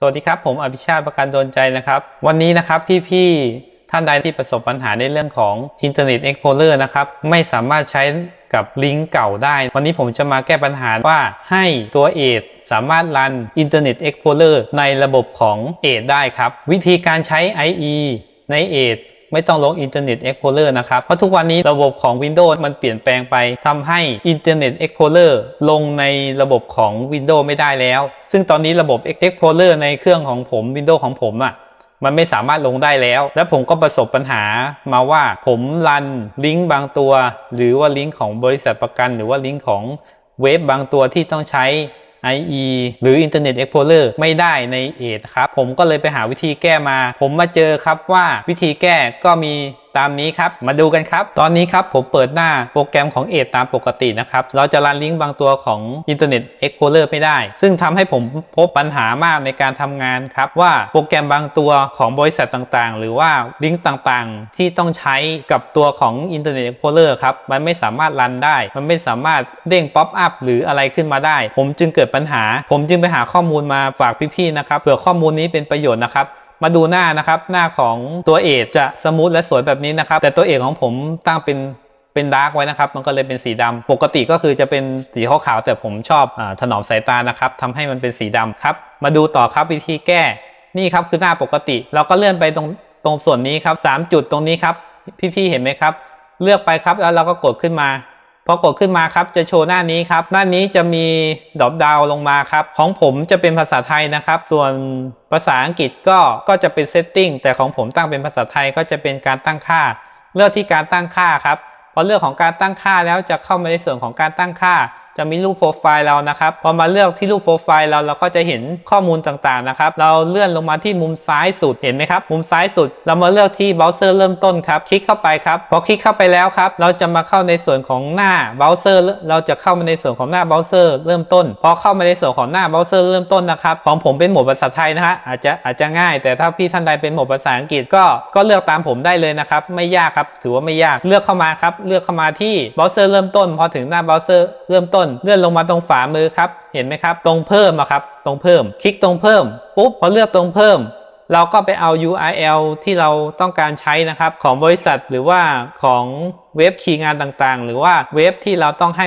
สวัสดีครับ ผมอภิชาติประกันโดนใจนะครับ วันนี้นะครับพี่ๆท่านใดที่ประสบปัญหาในเรื่องของ Internet Explorer นะครับไม่สามารถใช้กับลิงก์เก่าได้ วันนี้ผมจะมาแก้ปัญหาว่าให้ตัวเอดสามารถรัน Internet Explorer ในระบบของเอดได้ครับ วิธีการใช้ IE ในเอด ไม่ต้องลง Internet Explorer นะครับ เพราะทุกวันนี้ระบบของ Windows มันเปลี่ยนแปลงไปทำให้ Internet Explorer ลงในระบบของ Windows ไม่ได้แล้ว ซึ่งตอนนี้ระบบ Explorer ในเครื่องของผม Windows ของผมอะ่ะมันไม่สามารถลงได้แล้ว และผมก็ประสบปัญหามาว่าผมรันลิงก์บางตัว หรือว่าลิงก์ของบริษัทประกัน หรือว่าลิงก์ของเว็บบางตัวที่ต้องใช้ IE หรือ Internet Explorer ไม่ได้ในเอดครับ ผมก็เลยไปหาวิธีแก้มา ผมมาเจอครับว่าวิธีแก้ก็มี ตามนี้ครับ มาดูกันครับ ตอนนี้ครับผมเปิดหน้าโปรแกรมของเอดตามปกตินะครับ เราจะรันลิงก์บางตัวของ Internet Explorer ไม่ได้ ซึ่งทำให้ผมพบปัญหามากในการทำงานครับ ว่าโปรแกรมบางตัวของบริษัทต่างๆ หรือว่าลิงก์ต่างๆ ที่ต้องใช้กับตัวของ Internet Explorer ครับ มันไม่สามารถรันได้ มันไม่สามารถเด้งป๊อปอัพหรืออะไรขึ้นมาได้ ผมจึงเกิดปัญหา ผมจึงไปหาข้อมูลมาฝากพี่ๆนะครับเผื่อข้อมูลนี้เป็นประโยชน์นะครับ มาดูหน้านะครับ หน้าของตัวเอกจะสมูทและสวยแบบนี้นะครับ แต่ตัวเอกของผมตั้งเป็นเป็นดาร์กไว้นะครับ มันก็เลยเป็นสีดำปกติก็คือจะเป็นสีขาวๆแต่ผมชอบอถนอมสายตานะครับทำให้มันเป็นสีดำครับ มาดูต่อครับวิธีแก้ นี่ครับคือหน้าปกติ เราก็เลื่อนไปตรงตรงส่วนนี้ครับสามจุดตรงนี้ครับ พี่ๆเห็นไหมครับ เลือกไปครับแล้วเราก็กดขึ้นมา พอกดขึ้นมาครับจะโชว์หน้านี้ครับ หน้านี้จะมีดรอปดาวลงมาครับ ของผมจะเป็นภาษาไทยนะครับ ส่วนภาษาอังกฤษก็ก็จะเป็นเซตติ้งแต่ของผมตั้งเป็นภาษาไทยก็จะเป็นการตั้งค่า เลือกที่การตั้งค่าครับพอเลือกของการตั้งค่าแล้วจะเข้ามาในส่วนของการตั้งค่า จะมีรูปโปรไฟล์เรานะครับ พอมาเลือกที่รูปโปรไฟล์เราเราก็จะเห็นข้อมูลต่างๆนะครับ เราเลื่อนลงมาที่มุมซ้ายสุด เห็นไหมครับ มุมซ้ายสุด เรามาเลือกที่เบราว์เซอร์เริ่มต้นครับ คลิกเข้าไปครับ พอคลิกเข้าไปแล้วครับ เราจะมาเข้าในส่วนของหน้าเบราว์เซอร์ เราจะเข้ามาในส่วนของหน้าเบราว์เซอร์เริ่มต้น พอเข้ามาในส่วนของหน้าเบราว์เซอร์เริ่มต้นนะครับ ของผมเป็นหมวดภาษาไทยนะฮะ อาจจะอาจจะง่าย แต่ถ้าพี่ท่านใดเป็นหมวดภาษาอังกฤษก็ ก็เลือกตามผมได้เลยนะครับ ไม่ยากครับ ถือว่าไม่ยาก เลือกเข้ามาครับ เลือกเข้ามาที่เบราว์เซอร์เริ่มต้น พอถึงหน้าเบราว์เซอร์เริ่มต้นเลื่อนลงมาตรงฝ่ามือครับ เห็นไหมครับ ตรงเพิ่มอะครับ ตรงเพิ่ม คลิกตรงเพิ่ม ปุ๊บพอเลือกตรงเพิ่ม เราก็ไปเอา URL ที่เราต้องการใช้นะครับ ของบริษัทหรือว่าของเว็บคีย์งานต่างๆ หรือว่าเว็บที่เราต้องให้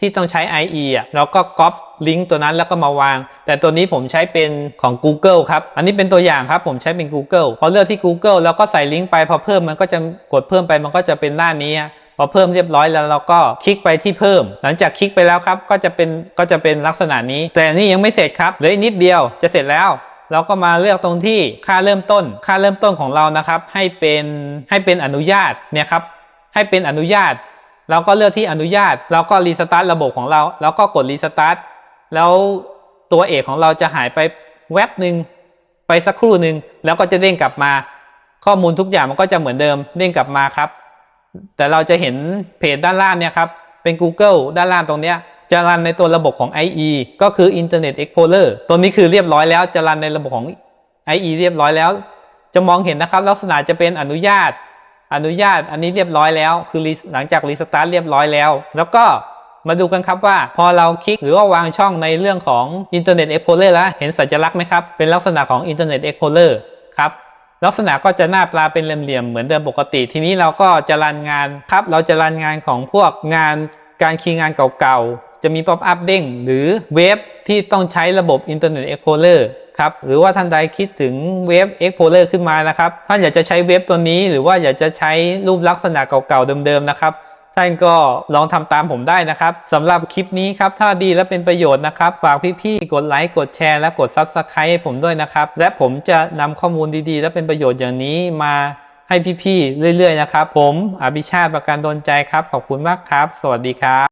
ที่ต้องใช้ IE อะเราก็ก๊อปลิงก์ตัวนั้นแล้วก็มาวาง แต่ตัวนี้ผมใช้เป็นของ Google ครับ อันนี้เป็นตัวอย่างครับ ผมใช้เป็น Google พอเลือกที่ Google แล้วก็ใส่ลิงก์ไปพอเพิ่มมันก็จะกดเพิ่มไปมันก็จะเป็นหน้านี้ พอเพิ่มเรียบร้อยแล้วเราก็คลิกไปที่เพิ่ม หลังจากคลิกไปแล้วครับก็จะเป็นก็จะเป็นลักษณะนี้ แต่นี่ยังไม่เสร็จครับเหลืออีกนิดเดียวจะเสร็จแล้วเราก็มาเลือกตรงที่ค่าเริ่มต้น ค่าเริ่มต้นของเรานะครับ ให้เป็นให้เป็นอนุญาตเนี่ยครับให้เป็นอนุญาต เราก็เลือกที่อนุญาตเราก็รีสตาร์ทระบบของเรา แล้วก็กดรีสตาร์ทแล้วตัวเอกของเราจะหายไปแวบหนึ่งไปสักครู่หนึ่งแล้วก็จะเด้งกลับมา ข้อมูลทุกอย่างมันก็จะเหมือนเดิมเด้งกลับมาครับ แต่เราจะเห็นเพจด้านล่างเนี่ยครับ เป็น Google ด้านล่างตรงเนี้ยจะรันในตัวระบบของ IE ก็คือ Internet Explorer ตัวนี้คือเรียบร้อยแล้ว จะรันในระบบของ IE เรียบร้อยแล้ว จะมองเห็นนะครับ ลักษณะจะเป็นอนุญาต อนุญาตอันนี้เรียบร้อยแล้ว คือหลังจากรีสตาร์ทเรียบร้อยแล้ว แล้วก็มาดูกันครับว่าพอเราคลิกหรือว่าวางช่องในเรื่องของ Internet Explorer แล้วเห็นสัญลักษณ์ไหมครับ เป็นลักษณะของ Internet Explorer ครับ ลักษณะก็จะหน้าปลาเป็นเหลี่ยมๆเหมือนเดิมปกติ ทีนี้เราก็จะรันงานครับ เราจะรันงานของพวกงานการคีย์งานเก่าๆ จะมีป๊อปอัพเด้งหรือเว็บที่ต้องใช้ระบบ Internet Explorer ครับหรือว่าท่านใดคิดถึงเว็บ Explorer ขึ้นมานะครับ ท่านอยากจะใช้เว็บตัวนี้ หรือว่าอยากจะใช้รูปลักษณะเก่าๆเดิมๆนะครับ ท่านก็ลองทำตามผมได้นะครับสำหรับคลิปนี้ครับ ถ้าดีและเป็นประโยชน์นะครับ ฝากพี่ๆ กดไลค์ กดแชร์ และกด Subscribe ให้ผมด้วยนะครับ และผมจะนำข้อมูลดีๆ และเป็นประโยชน์อย่างนี้มาให้พี่ๆ เรื่อยๆ นะครับ ผม อภิชาติประกันโดนใจครับ ขอบคุณมากครับ สวัสดีครับ